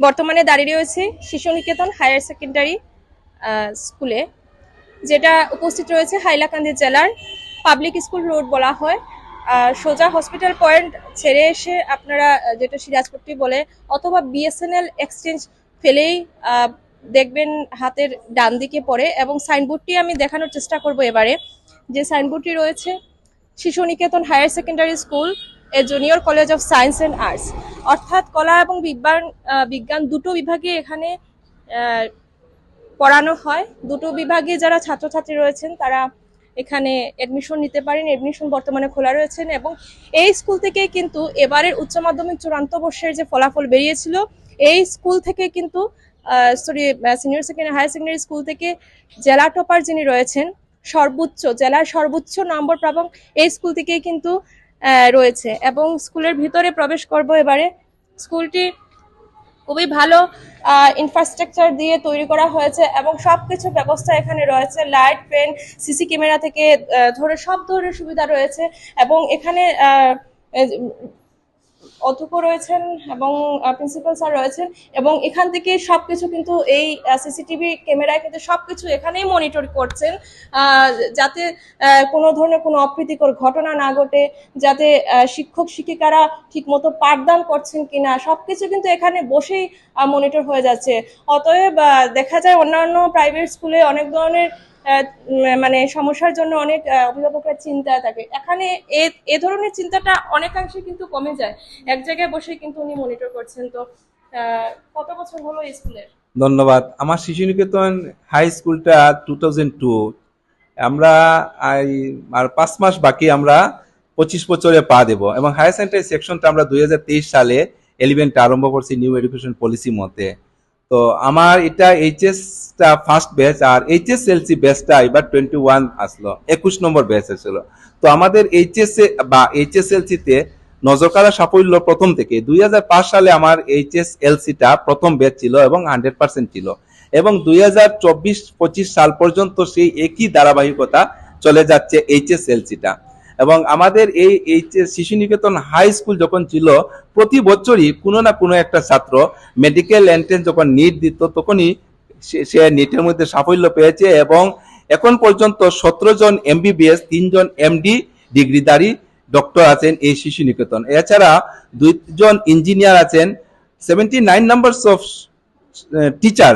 বর্তমানে দাঁড়িয়ে রয়েছে শিশু নিকেতন হায়ার সেকেন্ডারি স্কুলে, যেটা উপস্থিত রয়েছে হাইলাকান্দি জেলার পাবলিক স্কুল রোড বলা হয়। সোজা হসপিটাল পয়েন্ট ছেড়ে এসে আপনারা যেটা সিরাজপট্টি বলে, অথবা বিএসএনএল এক্সচেঞ্জ ফেলেই দেখবেন হাতের ডান দিকে পড়ে এবং সাইনবোর্ডটি আমি দেখানোর চেষ্টা করব এবারে। যে সাইনবোর্ডটি রয়েছে Shishu Niketan higher secondary school, A junior college of science and arts. অর্থাৎ কলা এবং বিজ্ঞান বিজ্ঞান দুটো বিভাগে এখানে পড়ানো হয়। দুটো বিভাগে যারা ছাত্রছাত্রী রয়েছেন, তারা এখানে এডমিশন নিতে পারেন। এডমিশন বর্তমানে খোলা রয়েছেন এবং এই স্কুল থেকে কিন্তু এবারের উচ্চ মাধ্যমিক চূড়ান্ত বর্ষের যে ফলাফল বেরিয়েছিল, এই স্কুল থেকে কিন্তু sorry senior secondary higher secondary school থেকে জেলা টপার যিনি রয়েছেন, সর্বোচ্চ, জেলার সর্বোচ্চ নম্বর প্রাপক এই স্কুল থেকেই কিন্তু রয়েছে। এবং স্কুলের ভিতরে প্রবেশ করব এবারে। স্কুলটি খুবই ভালো ইনফ্রাস্ট্রাকচার দিয়ে তৈরি করা হয়েছে এবং সব কিছু ব্যবস্থা এখানে রয়েছে। লাইট পেন সিসি ক্যামেরা থেকে ধরে সব ধরনের সুবিধা রয়েছে এবং এখানে অধ্যক্ষ রয়েছেন এবং প্রিন্সিপাল স্যার রয়েছেন এবং এখান থেকে সবকিছু কিন্তু এই সিসিটিভি ক্যামেরায় কিন্তু সবকিছু এখানেই মনিটর করছেন যাতে কোনো ধরনের কোনো অপ্রীতিকর ঘটনা না ঘটে, যাতে শিক্ষক শিক্ষিকারা ঠিকমতো পাঠদান করছেন কিনা সব কিছু কিন্তু এখানে বসেই মনিটর হয়ে যাচ্ছে। অতএব দেখা যায় অন্যান্য প্রাইভেট স্কুলে অনেক ধরনের মানে সমস্যার জন্য অনেক অভিভাবকরা চিন্তায় থাকে। এখানে এ ধরনের চিন্তাটা অনেকাংশে কিন্তু কমে যায়। এক জায়গায় বসে কিন্তু উনি মনিটর করছেন। তো কত বছর হলো স্কুলের ধন্যবাদ। আমার শিশু নিকেতন হাই স্কুলটা টু থাউজেন্ড টু আমরা আর পাঁচ মাস বাকি আমরা পঁচিশ বছরে পা দেব এবং হায়ার সেকেন্ডারি সেকশনটা আমরা দু হাজার তেইশ সালে এলিভেনটা আরম্ভ করছি নিউ এডুকেশন পলিসি মতে। তো আমার এটা এইচএসটা ফার্স্ট ব্যাচ আর এইচএস এলসি ব্যাচটা এবার টোয়েন্টি ওয়ান আসলো, একুশ নম্বর ব্যাচ ছিল। তো আমাদের এইচএস বা এইচএস এলসিতে নজরকাড়া সাফল্য প্রথম থেকে। দুই হাজার পাঁচ সালে আমার এইচএস এলসিটা প্রথম ব্যাচ ছিল এবং হান্ড্রেড পার্সেন্ট ছিল। এবং দুই হাজার চব্বিশ পঁচিশ সাল পর্যন্ত সেই একই ধারাবাহিকতা চলে যাচ্ছে এইচএস এলসিটা এবং আমাদের এই এইচএস শিশু নিকেতন হাই স্কুল যখন ছিল, প্রতি বছরই কোনো না কোনো একটা ছাত্র মেডিকেল এন্ট্রেন্স যখন নিট দিত, তখনই সে- নিটের মধ্যে সাফল্য পেয়েছে এবং এখন পর্যন্ত সতেরো জন এমবিবিএস তিনজন এমডি ডিগ্রিধারী ডক্টর আছেন এই শিশু নিকেতন এছাড়া দুইজন ইঞ্জিনিয়ার আছেন seventy nine numbers of teacher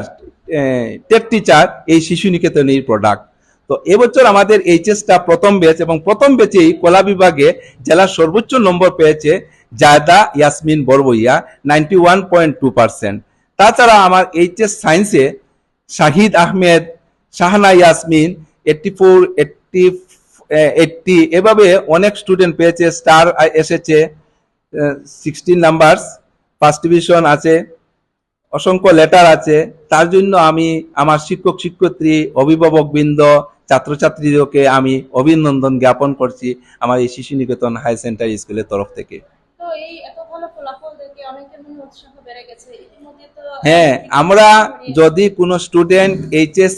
TET teacher এই শিশু নিকেতনের প্রোডাক্ট তো এবছর আমাদের এইচএসটা প্রথম ব্যাচ এবং প্রথম ব্যাচেই কলা বিভাগে জেলার সর্বোচ্চ নম্বর পেয়েছে Zayda Yasmin Barbhuiya ninety one point two percent তাছাড়া আমার এইচএস সায়েন্সে Shahid Ahmed, Shahana Yasmin eighty four eighty eighty এভাবে অনেক স্টুডেন্ট পেয়েছে স্টার এসেছে সিক্সটিন নাম্বারস ফার্স্ট ডিভিশন আছে, অসংখ্য লেটার আছে। তার জন্য আমি আমার শিক্ষক, শিক্ষয়িত্রী, অভিভাবক বৃন্দ ছাত্রছাত্রীদেরকে আমি অভিনন্দন জ্ঞাপন করছি আমার এই শিশু নিকেতন হাই সেন্টার স্কুলের তরফ থেকে। হ্যাঁ আমরা যদি কোনো স্টুডেন্ট এইচএস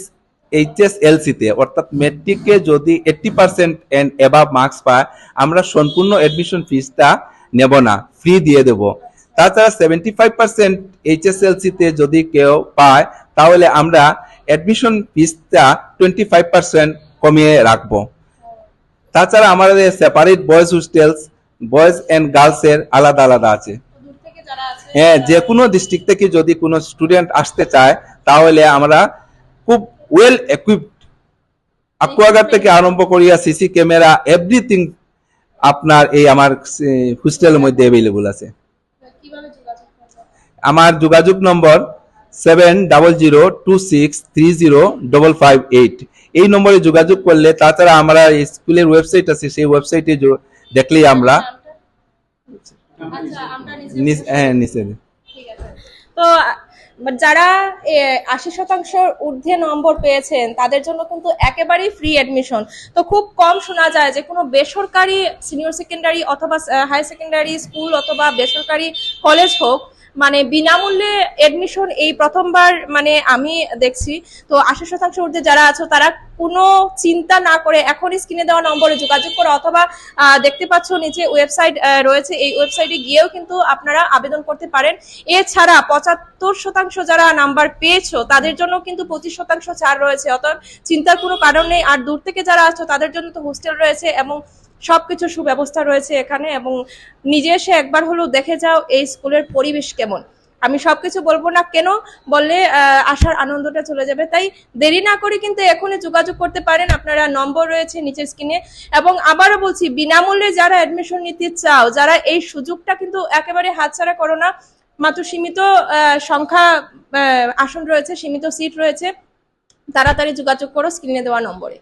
এইচএস এলসিতে অর্থাৎ মেট্রিকে যদি eighty percent and above marks পায় আমরা সম্পূর্ণ এডমিশন ফিসটা নেব না ফ্রি দিয়ে দেব। তাছাড়া সেভেন্টি ফাইভ পার্সেন্ট এইচএসএলসিতে যদি কেউ পায় তাহলে আমরা অ্যাডমিশন ফিসটা টোয়েন্টি ফাইভ পার্সেন্ট কমিয়ে রাখব। তাছাড়া আমাদের separate boys hostels boys and গার্লসের আলাদা আলাদা আছে। হ্যাঁ যে কোনো ডিস্ট্রিক্ট থেকে যদি কোনো স্টুডেন্ট আসতে চায়, তাহলে আমরা খুব ওয়েল একুইপড অ্যাকুয়াগার্ড থেকে আরম্ভ করিয়া সিসি ক্যামেরা এভরিথিং আপনার এই আমার হোস্টেলের মধ্যে অ্যাভেলেবল আছে। আমার যোগাযোগ নম্বর seven double zero two six three zero double five eight এই নম্বরে যোগাযোগ করলে তাছাড়া আমরা স্কুলের ওয়েবসাইট আছে সেই ওয়েবসাইটে দেখলেই আমরা আচ্ছা হ্যাঁ নিচে। তো যারা আশি শতাংশ ঊর্ধ্বে নম্বর পেয়েছেন তাদের জন্য কিন্তু একেবারেই ফ্রি অ্যাডমিশন তো খুব কম শোনা যায় যে কোনো বেসরকারি সিনিয়র সেকেন্ডারি অথবা হাই সেকেন্ডারি স্কুল অথবা বেসরকারি কলেজ হোক মানে বিনামূল্যে এডমিশন এই প্রথমবার মানে আমি দেখছি। তো আশি শতাংশ ঊর্ধ্বে যারা আছো, তারা কোনো চিন্তা না করে এখনই স্ক্রিনে দেওয়া নম্বরে যোগাযোগ করো অথবা দেখতে পাচ্ছ নিচে ওয়েবসাইট রয়েছে। এই ওয়েবসাইটে গিয়েও কিন্তু আপনারা আবেদন করতে পারেন। এছাড়া পঁচাত্তর শতাংশ যারা নাম্বার পেয়েছ, তাদের জন্য কিন্তু পঁচিশ শতাংশ ছাড় রয়েছে। অতএব চিন্তার কোনো কারণ নেই। আর দূর থেকে যারা আছো, তাদের জন্য তো হোস্টেল রয়েছে এবং সবকিছু সুব্যবস্থা রয়েছে এখানে এবং নিজে এসে একবার হলেও দেখে যাও এই স্কুলের পরিবেশ কেমন। আমি সবকিছু বলব না কেন, বললে আসার আনন্দটা চলে যাবে। তাই দেরি না করে কিন্তু এখনই যোগাযোগ করতে পারেন। আপনারা নম্বর রয়েছে নিচের স্ক্রিনে এবং আবারও বলছি, বিনামূল্যে যারা অ্যাডমিশন নিতে চাও, যারা এই সুযোগটা কিন্তু একেবারে হাতছাড়া করো না, মাত্র সীমিত সংখ্যা আসন রয়েছে, সীমিত সিট রয়েছে। তাড়াতাড়ি যোগাযোগ করো স্ক্রিনে দেওয়া নম্বরে।